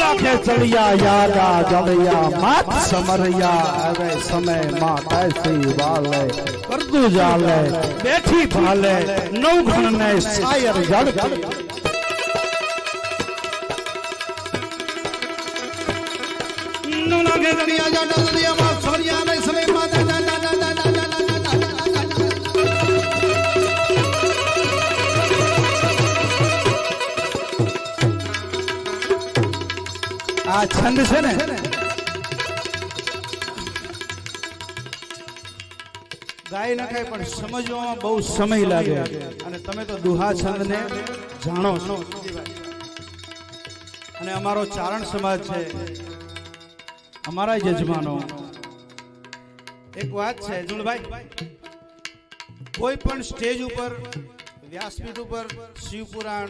નાખે ચડિયા, યાદા જડિયા. માત સમરિયા, હવે સમયમાં કૈસી વાલે. કરદુ જાલે, બેઠી ભાલે. નવ ઘણ ને શાયર જડ લાગે દરિયા જાડા દરિયામાં આ છંદ છે ને? ગાય નખાય પણ સમજવામાં બહુ સમય લાગે. અને તમે તો દુહા છંદ ને જાણો છો. અને અમારો ચારણ સમાજ છે. અમારા યજમાનો. એક વાત છે જુણભાઈ કોઈ પણ સ્ટેજ ઉપર, વ્યાસપીઠ ઉપર શિવ પુરાણ